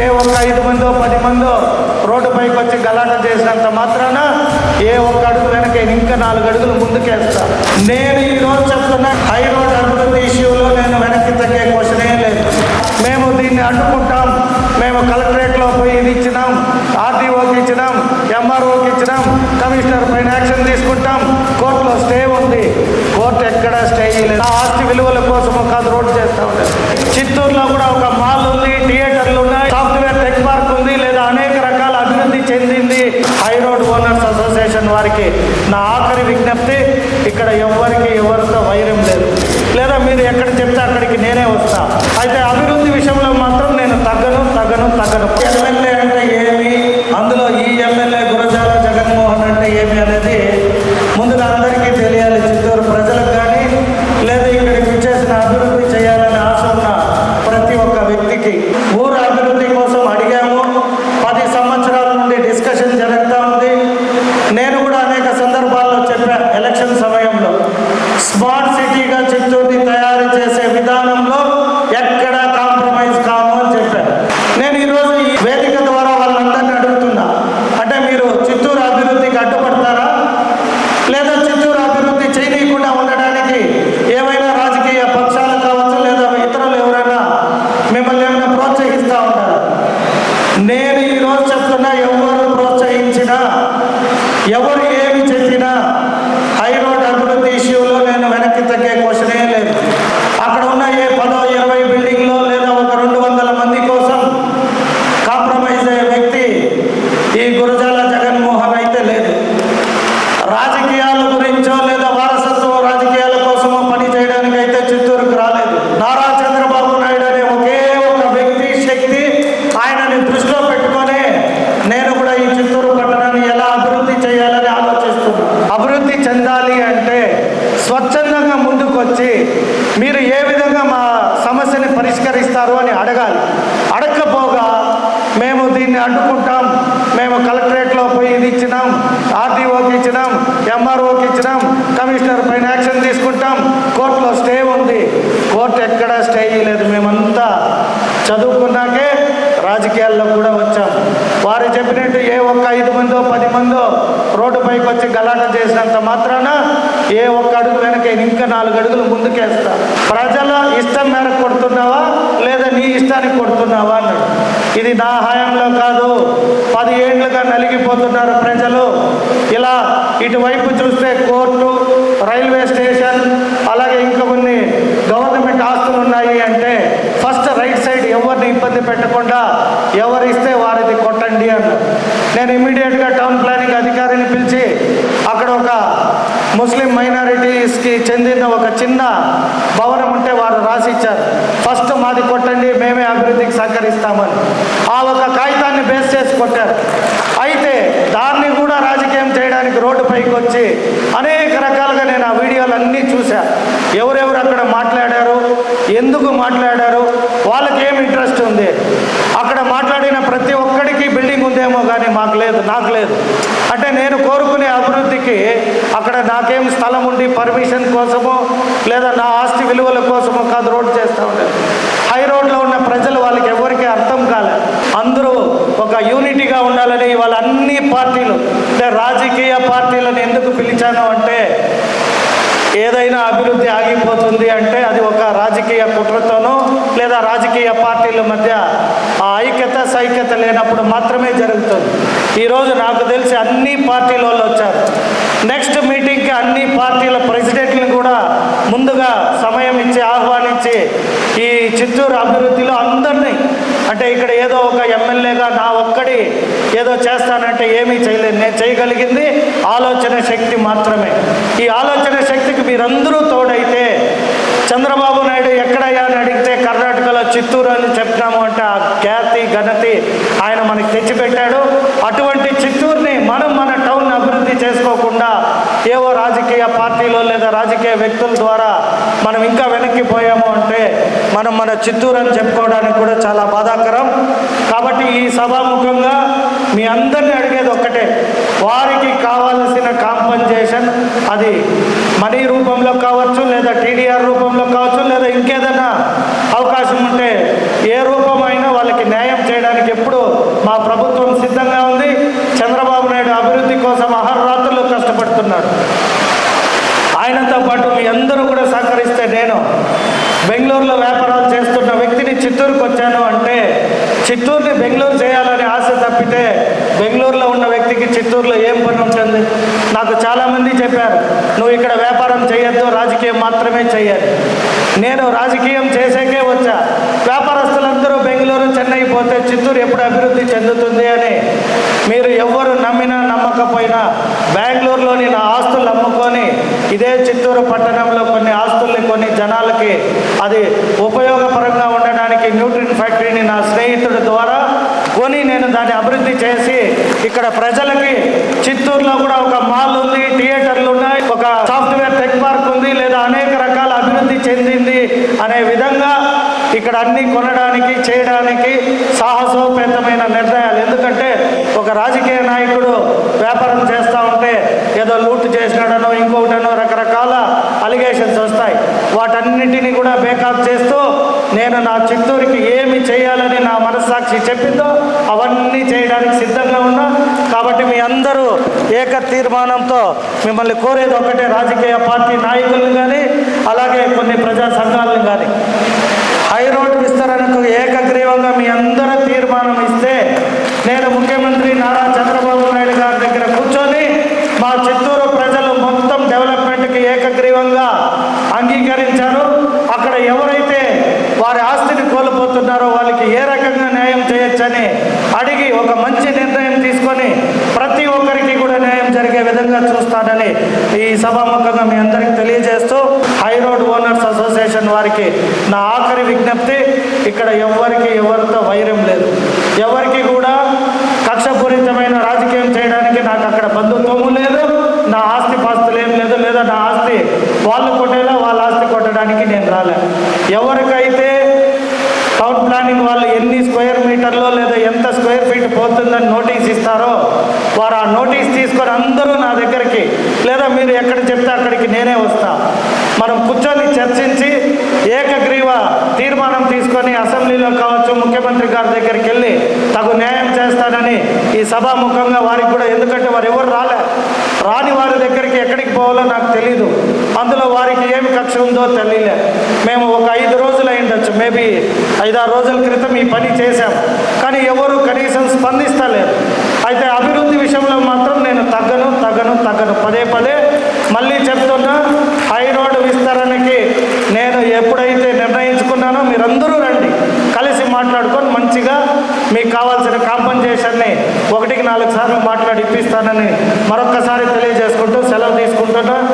ఏ ఒక్క ఐదు మందో పది మందో రోడ్డుపైకి వచ్చి గలాట చేసినంత మాత్రాన ఏ ఒక్క అడుగు వెనక ఇంకా నాలుగు అడుగులు ముందుకేస్తా. నేను ఈ రోజు చెప్తున్నా హై రోడ్ అభివృద్ధి ఇష్యూలో నేను వెనక్కి తగ్గే క్వశ్చనే లేదు. మేము దీన్ని అడ్డుకుంటాం. మేము కలెక్టరేట్లో పోయి ఇది ఇచ్చినాం ఆర్డీఓకి ఇచ్చినాం ఎంఆర్ఓకి ఇచ్చినాం కమిషనర్ పైన యాక్షన్ తీసుకుంటాం. కోర్టులో స్టే ఉంది. కోర్టు ఎక్కడ స్టే చేయలేదు. ఆస్తి విలువల కోసం కాదు రోడ్డు చేస్తా ఉండదు చిత్తూరు చెందింది హై రోడ్ ఓనర్స్ అసోసియేషన్ వారికి. నా ఆఖరి విజ్ఞప్తి ఇక్కడ ఎవరికి ఎవరితో వైరం లేదు. లేదా మీరు ఎక్కడ చెప్తే అక్కడికి నేనే వస్తా. అయితే అభివృద్ధి విషయంలో మాత్రం నేను తగ్గను తగ్గను తగ్గను. ఎమ్మెల్యే ఈరోజు చెప్తున్నా ఎవరు ప్రోత్సహించినా ఎవరు ఏమి చెప్పినా హై రోడ్ అభివృద్ధి ఇష్యూలో నేను వెనక్కి తగ్గే క్వశ్చనే లేదు అక్కడ ఉన్న ఏ పదో ఇరవై బిల్డింగ్లో లేదా ఒక రెండు వందల మంది కోసం కాంప్రమైజ్ అయ్యే వ్యక్తి ఈ గురజాల జగన్మోహన్ అయితే లేదు రాజకీయాల గురించో లేదా వారసత్వ రాజకీయాల కోసమో పని చేయడానికి అయితే చిత్తూరుకు రాలేదు నారా చంద్రబాబు నాయుడు అనే ఒకే ఒక వ్యక్తి శక్తి ఆయనని దృష్టిలో పెట్టుకొని నేను కూడా ఈ చిత్తూరు పట్టణాన్ని ఎలా అభివృద్ధి చేయాలని ఆలోచిస్తున్నాను అభివృద్ధి చెందాలి అంటే స్వచ్ఛందంగా ముందుకొచ్చి మీరు ఏ విధంగా మా సమస్యని పరిష్కరిస్తారు అని అడగాలి అడగకపోగా మేము దీన్ని అడ్డుకుంటాం మేము కలెక్టరేట్లో పోయి ఇది ఇచ్చినాం ఆర్డీఓకి ఇచ్చినాం ఎంఆర్ఓకి ఇచ్చినాం కమిషనర్ పైన యాక్షన్ తీసుకుంటాం కోర్టులో స్టే ఉంది. కోర్టు ఎక్కడా స్టే చేయలేదు మేమంతా చదువుకున్నాకే రాజకీయాల్లో కూడా వచ్చాం. వారు చెప్పినట్టు ఏ ఒక్క ఐదు మందో పది మందో రోడ్డుపైకి వచ్చి గలాట చేసినంత మాత్రాన ఏ ఒక్క అడుగు వెనక ఇంకా నాలుగు అడుగులు ముందుకేస్తా. ప్రజల ఇష్టం మేరకు కొడుతున్నావా లేదా నీ ఇష్టానికి కొడుతున్నావా అన్నాడు. ఇది నా హయాంలో కాదు. పది ఏండ్లుగా నలిగిపోతున్నారు ప్రజలు. ఇలా ఇటువైపు చూస్తే కోర్టు రైల్వే స్టేషన్ అలాగే ఇంకా కొన్ని గవర్నమెంట్ ఆస్తులు ఉన్నాయి అంటే ఫస్ట్ రైట్ సైడ్ ఎవరిని ఇబ్బంది పెట్టకుండా ఎవరు ఇస్తే వారిది కొట్టండి అన్నారు. నేను ఇమీడియట్గా టౌన్ ప్లానింగ్ అధికారిని పిలిచి అక్కడ ఒక ముస్లిం మైనారిటీస్కి చెందిన ఒక చిన్న భవనం ఉంటే వారు రాసిచ్చారు. మాది కొట్టండి మేమే అభివృద్ధికి సహకరిస్తామని. ఆ ఒక కాగితాన్ని బేస్ చేసి కొట్టారు. అయితే దాన్ని కూడా రాజకీయం చేయడానికి రోడ్డుపైకి వచ్చి అనేక రకాలుగా నేను ఆ వీడియోలు అన్నీ చూశాను ఎవరెవరు అక్కడ మాట్లాడారు ఎందుకు మాట్లాడారు వాళ్ళకి ఏం ఇంట్రెస్ట్ ఉంది? అక్కడ మాట్లాడిన ప్రతి ఒక్కడికి బిల్డింగ్ ఉందేమో కానీ మాకు లేదు నాకు లేదు. అంటే నేను కోరుకునే అభివృద్ధికి అక్కడ నాకేం స్థలం ఉండి పర్మిషన్ కోసమో లేదా నా ఆస్తి విలువల కోసమో కాదు రోడ్డు చేస్తూ ఉండేది. హై రోడ్లో ఉన్న ప్రజలు వాళ్ళకి ఎవరికి అర్థం కాలేదు అందరూ ఒక యూనిటీగా ఉండాలని వాళ్ళ అన్ని పార్టీలు అంటే రాజకీయ పార్టీలను ఎందుకు పిలిచాను అంటే ఏదైనా అభివృద్ధి ఆగిపోతుంది అంటే అది ఒక రాజకీయ కుట్రతోనో లేదా రాజకీయ పార్టీల మధ్య ఆ ఐక్యత సైక్యత లేనప్పుడు మాత్రమే జరుగుతుంది. ఈరోజు నాకు తెలిసి అన్ని పార్టీల చిత్తూరు అభివృద్ధిలో అందరినీ. అంటే ఇక్కడ ఏదో ఒక ఎమ్మెల్యేగా నా ఒక్కడి ఏదో చేస్తానంటే ఏమీ చేయలేదు నేను చేయగలిగింది ఆలోచన శక్తి మాత్రమే. ఈ ఆలోచన శక్తికి మీరందరూ తోడైతే చంద్రబాబు నాయుడు ఎక్కడయ్యా అని అడిగితే కర్ణాటకలో చిత్తూరు అని చెప్తాము అంటే ఆ ఖ్యాతి ఘనతి ఆయన మనకి తెచ్చిపెట్టాడు. అటువంటి చిత్తూరుని మనం మన టౌన్ అభివృద్ధి చేసుకోకుండా ఏవో రాజకీయ పార్టీలో లేదా రాజకీయ వ్యక్తుల ద్వారా మనం ఇంకా వెనక్కి పోయాము అంటే మనం మన చిత్తూరు అని చెప్పుకోవడానికి కూడా చాలా బాధాకరం. కాబట్టి ఈ సభాముఖంగా మీ అందరినీ అడిగేది ఒక్కటే వారికి కావాల్సిన కాంపన్సేషన్ అది మనీ రూపంలో కావచ్చు లేదా టీడీఆర్ చేస్తే నేను బెంగళూరులో వ్యాపారాలు చేస్తున్న వ్యక్తిని చిత్తూరుకు వచ్చాను అంటే చిత్తూరుని బెంగళూరు చేయాలని ఆశ తప్పితే బెంగళూరులో ఉన్న వ్యక్తికి చిత్తూరులో ఏం పని ఉంటుంది? నాకు చాలామంది చెప్పారు నువ్వు ఇక్కడ వ్యాపారం చేయొద్దు రాజకీయం మాత్రమే చేయాలి నేను రాజకీయం చేసేకే వచ్చా. వ్యాపారస్తులందరూ బెంగళూరు చెన్నై పోతే చిత్తూరు ఎప్పుడు అభివృద్ధి చెందుతుంది అని మీరు ఎవ్వరు నమ్మినా నమ్మకపోయినా బెంగళూరులోని నా ఆస్తులు అమ్ముకొని ఇదే చిత్తూరు పట్టణంలో కొన్ని ఆస్తుల్ని కొన్ని జనాలకి అది ఉపయోగపరంగా ఉండడానికి న్యూట్రిన్ ఫ్యాక్టరీని నా స్నేహితుడి ద్వారా కొని నేను దాన్ని అభివృద్ధి చేసి ఇక్కడ ప్రజలకి చిత్తూరులో కూడా ఒక మాల్ ఉంది థియేటర్లు ఉన్నాయి ఒక సాఫ్ట్వేర్ టెక్ పార్క్ ఉంది లేదా అనేక రకాల అభివృద్ధి చెందింది అనే విధంగా ఇక్కడ అన్ని కొనడం చేయడానికి సాహసోపేతమైన నిర్ణయాలు ఎందుకంటే ఒక రాజకీయ నాయకుడు వ్యాపారం చేస్తూ ఉంటే ఏదో లూట్ చేసినాడనో ఇంకొకటనో రకరకాల అలిగేషన్స్ వస్తాయి. వాటన్నిటిని కూడా బేకప్ చేస్తూ నేను నా చిత్తూరుకి ఏమి చేయాలని నా మనస్సాక్షి చెప్పిందో అవన్నీ చేయడానికి సిద్ధంగా ఉన్నా. కాబట్టి మీ అందరూ ఏక తీర్మానంతో మిమ్మల్ని కోరేది ఒకటే రాజకీయ పార్టీ నాయకులను కానీ అలాగే కొన్ని ప్రజా సంఘాలను కానీ హైరోడ్ విస్తరణకు ఏకగ్రీవంగా మీ అందరూ తీర్మానం ఇస్తే నేను ముఖ్యమంత్రి నారా చంద్రబాబు నాయుడు గారి దగ్గర కూర్చొని మా చిత్తూరు ప్రజలు మొత్తం డెవలప్మెంట్కి ఏకగ్రీవంగా అంగీకరించారు అక్కడ ఎవరైతే వారి ఆస్తిని కోల్పోతున్నారో వాళ్ళకి ఏ రకంగా న్యాయం చేయొచ్చని అడిగి ఒక మంచి నిర్ణయం తీసుకొని ప్రతి ఒక్కరికి కూడా న్యాయం జరిగే విధంగా చూస్తానని ఈ సభాముఖంగా మీ అందరికీ తెలియజేస్తూ హై రోడ్ ఓనర్స్ అసోసియేషన్ వారికి నా ఆఖరి విజ్ఞప్తి ఇక్కడ ఎవరికి ఎవరితో వైరం లేదు. ఎవరికి కూడా కక్షపూరితమైన రాజకీయం చేయడానికి నాకు అక్కడ బంధుత్వము లేదు నా ఆస్తి పాస్తులు ఏం లేదు లేదా నా ఆస్తి వాళ్ళు కొట్టేలా వాళ్ళ ఆస్తి కొట్టడానికి నేను రాలే. ఎవరికైతే టౌన్ ప్లానింగ్ వాళ్ళు ఎన్ని స్క్వేర్ మీటర్లో లేదా ఎంత స్క్వేర్ ఫీట్ పోతుందని నోటీస్ ఇస్తారో వారు ఆ నోటీస్ తీసుకొని అందరూ నా దగ్గరికి లేదా మీరు ఎక్కడ చెప్తే అక్కడికి నేనే వస్తా. మనం కూర్చొని చర్చించి ఏకగ్రీవ తీర్మానం తీసుకొని అసెంబ్లీలో కావచ్చు ముఖ్యమంత్రి గారి దగ్గరికి వెళ్ళి తగు న్యాయం చేస్తానని ఈ సభాముఖంగా వారికి కూడా ఎందుకంటే వారు ఎవరు రాలే. రాని వారి దగ్గరికి ఎక్కడికి పోవాలో నాకు తెలీదు. అందులో వారికి ఏమి కక్ష ఉందో తెలియలే. మేము ఒక ఐదు రోజులు అయిండొచ్చు. మేబీ ఐదారు రోజుల క్రితం ఈ పని చేశాం. కానీ ఎవరు కనీసం స్పందిస్తలేరు అయితే అభివృద్ధి విషయంలో మాత్రం నేను తగ్గను తగ్గను తగ్గను. పదే పదే మళ్ళీ చెప్తున్నా హై రోడ్ విస్తరణకి నేను ఎప్పుడైతే నిర్ణయించుకున్నానో మీరందరూ రండి. కలిసి మాట్లాడుకొని మంచిగా మీకు కావాల్సిన కాంపన్సేషన్ని ఒకటికి నాలుగు సార్లు మాట్లాడి ఇప్పిస్తానని మరొక్కసారి